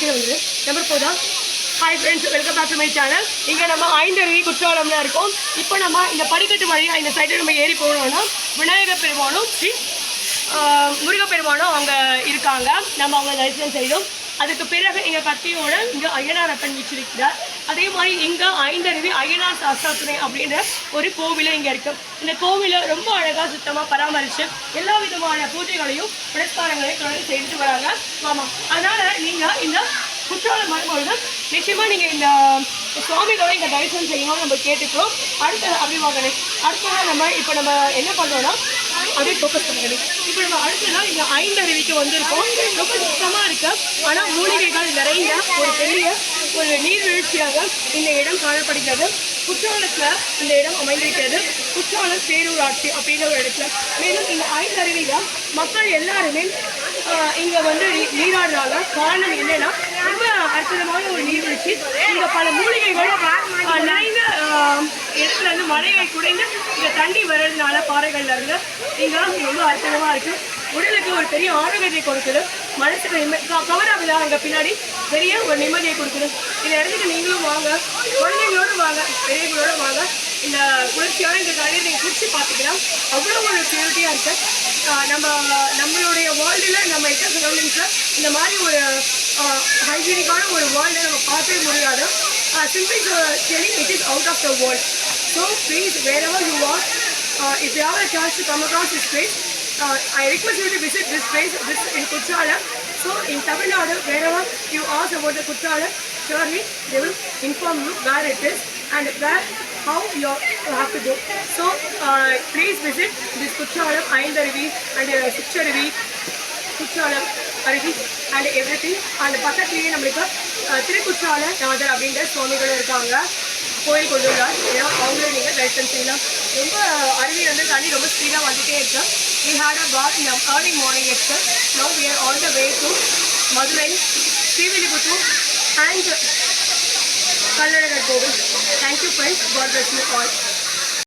கீழே வந்து நம்பர் போதா தான். Hi friends welcome back to my channel இங்கே நம்ம ஐந்தருவி குற்றாலம்ல இருக்கோம். இப்போ நம்ம இந்த படிக்கட்டு வழியாக இந்த சைடில் நம்ம ஏறி போனோம்னா விநாயகர் பெருமானும் ஸ்ரீ முருகப்பெருமானும் அவங்க இருக்காங்க. நம்ம அவங்க தரிசனம் செய்தோம். அதுக்கு பிறகு இங்கே கத்தியோட இங்கே அய்யனார் அப்பன் வச்சிருக்கிறார். அதே மாதிரி இங்கே ஐந்தருவி அய்யனார் சாஸ்தாத்துணை அப்படின்ற ஒரு கோவிலும் இங்கே இருக்கு. இந்த கோவிலை ரொம்ப அழகாக சுத்தமாக பராமரித்து எல்லா விதமான பூஜைகளையும் புனஸ்காரங்களையும் தொடர்ந்து செய்துட்டு வராங்க. ஆமாம் அதனால் நீங்கள் இந்த குற்றாலம் வரும்பொழுது நிச்சயமாக நீங்கள் இந்த சுவாமிகளை இங்கே தரிசனம் செய்யணும்னு நம்ம கேட்டுக்கிறோம். அடுத்தது அப்படி வாங்கணும் அடுத்ததாக நம்ம இப்போ நம்ம என்ன பண்ணுறோம்னா அப்படியே ஃபோக்கஸ் பண்ணிக்கணும் இப்போ நம்ம அடுத்ததுனா இங்கே ஐந்தருவிக்கு வந்திருக்கோம். ரொம்ப சுத்தமாக இருக்கு. ஆனால் மூலிகைகள் நிறைய ஒரு பெரிய ஒரு நீர்வீழ்ச்சியாக இந்த இடம் காணப்படுகிறது. குற்றாலத்தில் இந்த இடம் அமைந்திருக்கிறது. குற்றாலம் பேரூராட்சி அப்படிங்கிற ஒரு இடத்துல. மேலும் இந்த ஐந்தருவியில் மக்கள் எல்லாருமே இங்கே இங்க வந்து நீராடுறாங்க. காரணம் என்னன்னா ரொம்ப அற்புதமான ஒரு நீர்வீழ்ச்சி. இங்க பல மூலிகைகள் நிறைய இடத்துல இருந்து மழையை குறைந்து இந்த தண்ணி வர்றதுனால பாறைகள்ல இருந்து இங்க ரொம்ப அற்புதமா இருக்கு. உடலுக்கு ஒரு பெரிய ஆரோக்கியத்தை கொடுக்குது. மனசுக்கு நிம்ம- க- கவராவில் அங்க பின்னாடி பெரிய ஒரு நிம்மதியை கொடுக்குது. இந்த இடத்துக்கு நீங்களும் வாங்க. குழந்தைங்களோட வாங்க. பெரியவங்களோட வாங்க. இந்த குளிர்ச்சியான இந்த கடையை நீங்கள் குடிச்சு பார்த்துக்கலாம் அவ்வளோ ஒரு பியூரிட்டியாக இருக்கு. நம்ம நம்மளுடைய வேர்ல்டில் நம்ம எட்ட சரௌண்டிங்ஸில் இந்த மாதிரி ஒரு ஹைஜீனிக்கான ஒரு வேர்ல்டை நம்ம பார்க்கவே முடியாது. Simple telling it is out of the world So please, wherever you are, uh, if you have a chance to come across this place, uh, I request you to visit this place this in Kutralam. So in Tamil Nadu, wherever you ask about the Kutralam, surely they will inform you where it is and where, how you have to go. So uh, please visit this Kutralam, Ayandarivi and uh, review. Courtallam அருவி and every thing அந்த பக்கத்துலேயே நம்மளுக்கு திருக்குற்றால நாதர் அப்படின்ற சுவாமிகளும் இருக்காங்க. கோயில் கொண்டுள்ளார். ஏன்னா அவங்களே நீங்கள் தரிசனம் செய்யலாம். ரொம்ப அருவி வந்து தண்ணி ரொம்ப ஸ்பீடாக வந்துட்டே இருக்கு. வி ஹேட் அ bath நம் early morning X now we are all the way to Madurai Srivilliputhur and Kallazhagar கோவில் thank you friends God bless you all